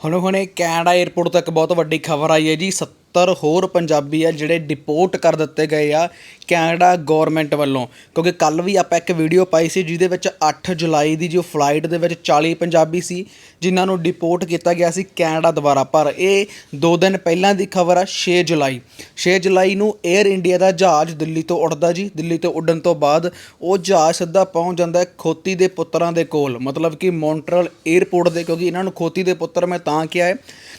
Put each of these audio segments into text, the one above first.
ਹੁਣ ਹੁਣੇ Canada airport ਤੋਂ ਇੱਕ ਬਹੁਤ ਵੱਡੀ ਖਬਰ ਆਈ ਹੈ ਜੀ 70 ਹੋਰ ਪੰਜਾਬੀ ਆ ਜਿਹੜੇ ਡਿਪੋਰਟ ਕਰ ਦਿੱਤੇ ਗਏ ਆ ਕੈਨੇਡਾ ਗਵਰਨਮੈਂਟ ਵੱਲੋਂ। ਕਿਉਂਕਿ ਕੱਲ ਵੀ ਆਪਾਂ ਇੱਕ ਵੀਡੀਓ ਪਾਈ ਸੀ ਜਿਹਦੇ ਵਿੱਚ 8 ਜੁਲਾਈ ਦੀ ਜੋ ਫਲਾਈਟ ਦੇ ਵਿੱਚ 40 ਪੰਜਾਬੀ ਸੀ, ਜਿਨ੍ਹਾਂ ਨੂੰ ਡਿਪੋਰਟ ਕੀਤਾ ਗਿਆ ਸੀ ਕੈਨੇਡਾ ਦੁਆਰਾ। ਪਰ ਇਹ 2 ਦਿਨ ਪਹਿਲਾਂ ਦੀ ਖਬਰ ਆ 6 ਜੁਲਾਈ। 6 ਜੁਲਾਈ ਨੂੰ 에ਅਰ ਇੰਡੀਆ ਦਾ ਜਹਾਜ਼ ਦਿੱਲੀ ਤੋਂ ਉੱਡਦਾ ਜੀ। ਦਿੱਲੀ ਤੋਂ ਉੱਡਣ ਤੋਂ ਬਾਅਦ ਉਹ ਜਹਾਜ਼ ਸਿੱਧਾ ਪਹੁੰਚ ਜਾਂਦਾ ਖੋਤੀ ਦੇ ਪੁੱਤਰਾਂ ਦੇ ਕੋਲ। ਮਤਲਬ ਕਿ ਮੌਂਟਰਲ 에ਅਰਪੋਰਟ ਦੇ, ਕਿਉਂਕਿ ਇਹਨਾਂ ਨੂੰ ਖੋਤੀ ਦੇ ਪੁੱਤਰ ਮੈਂ ਤਾਂ ਕਿਹਾ ਹੈ।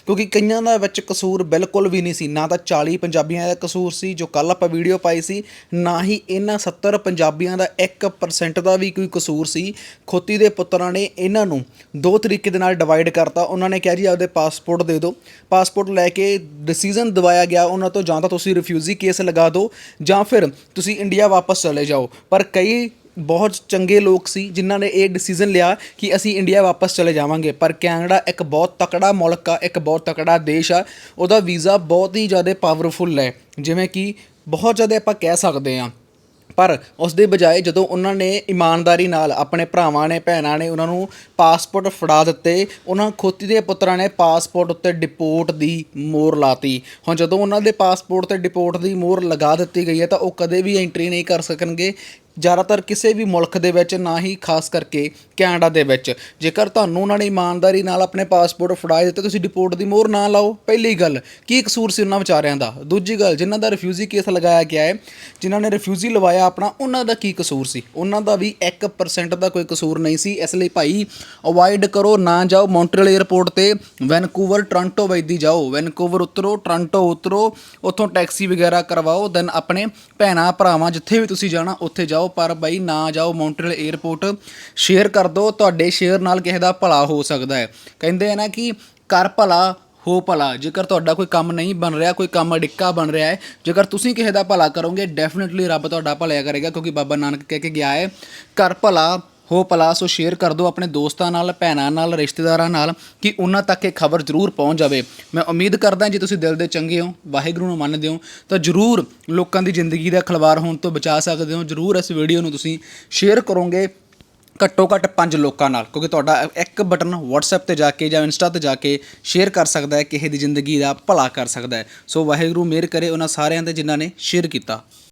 ਕਿਉਂਕਿ ਕਈਆਂ ਦਾ ਵਿੱਚ ਕਸੂਰ ਬਿਲਕੁਲ ਵੀ ਨਹੀਂ ਸੀ, ਨਾ ਤਾਂ 40 ਪੰਜਾਬੀਆਂ ਦਾ ਕਸੂਰ ਸੀ, ਜੋ ਕੱਲ ਆਪਾਂ ਵੀਡੀਓ ਪਾਈ ਸੀ, ਨਾ ਹੀ ਇਹਨਾਂ 70 ਪੰਜਾਬੀਆਂ ਦਾ 1% ਦਾ ਵੀ ਕੋਈ ਕਸੂਰ ਸੀ। ਖੋਤੀ ਦੇ ਪੁੱਤਰਾਂ ਨੇ ਇਹਨਾਂ ਨੂੰ ਦੋ ਤਰੀਕੇ ਦੇ ਨਾਲ ਡਿਵਾਈਡ ਕਰਤਾ। ਉਹਨਾਂ ਨੇ ਕਿਹਾ ਜੀ, ਆਪਦੇ ਪਾਸਪੋਰਟ ਦੇ ਦਿਓ। ਪਾਸਪੋਰਟ ਲੈ ਕੇ ਡਿਸੀਜਨ ਦਵਾਇਆ ਗਿਆ। ਉਹਨਾਂ ਤੋਂ ਜਾਂ ਤਾਂ ਤੁਸੀਂ ਰਿਫਿਊਜੀ ਕੇਸ ਲਗਾ ਦਿਓ, ਜਾਂ ਫਿਰ ਤੁਸੀਂ ਇੰਡੀਆ ਵਾਪਸ ਚਲੇ ਜਾਓ। ਪਰ ਕਈ ਬਹੁਤ ਚੰਗੇ ਲੋਕ ਸੀ, ਜਿਨ੍ਹਾਂ ਨੇ ਇਹ ਡਿਸੀਜਨ ਲਿਆ ਕਿ ਅਸੀਂ ਇੰਡੀਆ ਵਾਪਸ ਚਲੇ ਜਾਵਾਂਗੇ। ਪਰ ਕੈਨੇਡਾ ਇੱਕ ਬਹੁਤ ਤਕੜਾ ਮੁਲਕ ਆ, ਇੱਕ ਬਹੁਤ ਤਕੜਾ ਦੇਸ਼ ਆ, ਉਹਦਾ ਵੀਜ਼ਾ ਬਹੁਤ ਹੀ ਜ਼ਿਆਦਾ ਪਾਵਰਫੁਲ ਹੈ। ਜਿਵੇਂ ਕਿ ਬਹੁਤ ਜ਼ਿਆਦਾ ਆਪਾਂ ਕਹਿ ਸਕਦੇ ਹਾਂ। ਪਰ ਉਸ ਦੇ ਬਜਾਏ ਜਦੋਂ ਉਹਨਾਂ ਨੇ ਇਮਾਨਦਾਰੀ ਨਾਲ ਆਪਣੇ ਭਰਾਵਾਂ ਨੇ, ਭੈਣਾਂ ਨੇ ਉਹਨਾਂ ਨੂੰ ਪਾਸਪੋਰਟ ਫੜਾ ਦਿੱਤੇ, ਉਹਨਾਂ ਖੋਤੀ ਦੇ ਪੁੱਤਰਾਂ ਨੇ ਪਾਸਪੋਰਟ ਉੱਤੇ ਡਿਪੋਰਟ ਦੀ ਮੋਹਰ ਲਾਤੀ। ਹੁਣ ਜਦੋਂ ਉਹਨਾਂ ਦੇ ਪਾਸਪੋਰਟ ਤੇ ਡਿਪੋਰਟ ਦੀ ਮੋਹਰ ਲਗਾ ਦਿੱਤੀ ਗਈ ਹੈ ਤਾਂ ਉਹ ਕਦੇ ਵੀ ਐਂਟਰੀ ਨਹੀਂ ਕਰ ਸਕਣਗੇ। ਜ਼ਿਆਦਾਤਰ ਕਿਸੇ ਵੀ ਮੁਲਕ ਦੇ ਵਿੱਚ, ਨਾ ਹੀ ਖਾਸ ਕਰਕੇ ਕੈਨੇਡਾ ਦੇ ਵਿੱਚ। ਜੇਕਰ ਤੁਹਾਨੂੰ ਉਹਨਾਂ ਨੇ ਇਮਾਨਦਾਰੀ ਨਾਲ ਆਪਣੇ ਪਾਸਪੋਰਟ ਫੜਾਏ ਦਿੱਤੇ, ਤੁਸੀਂ ਡਿਪੋਰਟ ਦੀ ਮੋਹਰ ਨਾ ਲਾਓ। ਪਹਿਲੀ ਗੱਲ, ਕੀ ਕਸੂਰ ਸੀ ਉਹਨਾਂ ਵਿਚਾਰਿਆਂ ਦਾ? ਦੂਜੀ ਗੱਲ, ਜਿਨ੍ਹਾਂ ਦਾ ਰਿਫਿਊਜੀ ਕੇਸ ਲਗਾਇਆ ਗਿਆ ਹੈ, ਜਿਨ੍ਹਾਂ ਨੇ ਰਿਫਿਊਜੀ ਲਵਾਇਆ ਆਪਣਾ, ਉਹਨਾਂ ਦਾ ਕੀ ਕਸੂਰ ਸੀ? ਉਹਨਾਂ ਦਾ ਵੀ 1% ਦਾ ਕੋਈ ਕਸੂਰ ਨਹੀਂ ਸੀ। ਇਸ ਲਈ ਭਾਈ ਅਵੋਇਡ ਕਰੋ, ਨਾ ਜਾਓ। ਮੌਂਟਰੀਅਲ 에ਅਰਪੋਰਟ ਤੇ ਵੈਨਕੂਵਰ, ਟੋਰਾਂਟੋ ਵੈਦੀ ਜਾਓ। ਵੈਨਕੂਵਰ ਉਤਰੋ, ਟੋਰਾਂਟੋ ਉਤਰੋ, ਉੱਥੋਂ ਟੈਕਸੀ ਵਗੈਰਾ ਕਰਵਾਓ। ਦੈਨ ਆਪਣੇ ਭੈਣਾਂ, ਭਰਾਵਾਂ, ਜਿੱਥੇ ਵੀ ਤੁਸੀਂ ਜਾਣਾ, ਉੱਥੇ ਜਾਓ। ਪਰ ਬਾਈ ਨਾ ਜਾਓ ਮੌਂਟਰੀਅਲ 에ਅਰਪੋਰਟ ਸ਼ੇਅਰ ਕਰ ਦਿਓ ਤੁਹਾਡੇ ਸ਼ੇਅਰ ਨਾਲ ਕਿਸੇ ਦਾ ਭਲਾ ਹੋ ਸਕਦਾ ਹੈ। ਕਹਿੰਦੇ ਆ ਨਾ ਕਿ ਕਰ ਭਲਾ, ਹੋ ਭਲਾ। ਜੇਕਰ ਤੁਹਾਡਾ ਕੋਈ ਕੰਮ ਨਹੀਂ ਬਣ ਰਿਹਾ, ਕੋਈ ਕੰਮ ਅੜਿੱਕਾ ਬਣ ਰਿਹਾ ਹੈ, ਜੇਕਰ ਤੁਸੀਂ ਕਿਸੇ ਦਾ ਭਲਾ ਕਰੋਗੇ ਡੈਫੀਨਿਟਲੀ ਰੱਬ ਤੁਹਾਡਾ ਭਲਾ ਕਰੇਗਾ, ਕਿਉਂਕਿ ਬਾਬਾ ਨਾਨਕ ਕਹਿ ਕੇ ਗਿਆ ਹੈ, ਕਰ ਭਲਾ ਹੋ ਪਲਾਸ ਉਹ ਸ਼ੇਅਰ ਕਰ ਦਿਓ ਆਪਣੇ ਦੋਸਤਾਂ ਨਾਲ, ਭੈਣਾਂ ਨਾਲ, ਰਿਸ਼ਤੇਦਾਰਾਂ ਨਾਲ ਕਿ ਉਹਨਾਂ ਤੱਕ ਇਹ ਖਬਰ ਜ਼ਰੂਰ ਪਹੁੰਚ ਜਾਵੇ। ਮੈਂ ਉਮੀਦ ਕਰਦਾ ਜੇ ਤੁਸੀਂ ਦਿਲ ਦੇ ਚੰਗੇ ਹੋ, ਵਾਹਿਗੁਰੂ ਨੂੰ ਮੰਨਦੇ ਹੋ, ਤਾਂ ਜ਼ਰੂਰ ਲੋਕਾਂ ਦੀ ਜ਼ਿੰਦਗੀ ਦਾ ਖਲਵਾਰ ਹੋਣ ਤੋਂ ਬਚਾ ਸਕਦੇ ਹੋ। ਜ਼ਰੂਰ ਇਸ ਵੀਡੀਓ ਨੂੰ ਤੁਸੀਂ ਸ਼ੇਅਰ ਕਰੋਗੇ ਘੱਟੋ ਘੱਟ 5 ਲੋਕਾਂ ਨਾਲ, ਕਿਉਂਕਿ ਤੁਹਾਡਾ ਇੱਕ ਬਟਨ WhatsApp ਤੇ ਜਾ ਕੇ ਜਾਂ Insta ਤੇ ਜਾ ਕੇ ਸ਼ੇਅਰ ਕਰ ਸਕਦਾ ਹੈ, ਕਿਸੇ ਦੀ ਜ਼ਿੰਦਗੀ ਦਾ ਭਲਾ ਕਰ ਸਕਦਾ ਹੈ। ਸੋ ਵਾਹਿਗੁਰੂ, ਮਿਹਰ ਕਰੇ ਉਹਨਾਂ ਸਾਰਿਆਂ ਤੇ ਜਿਨ੍ਹਾਂ ਨੇ ਸ਼ੇਅਰ ਕੀਤਾ।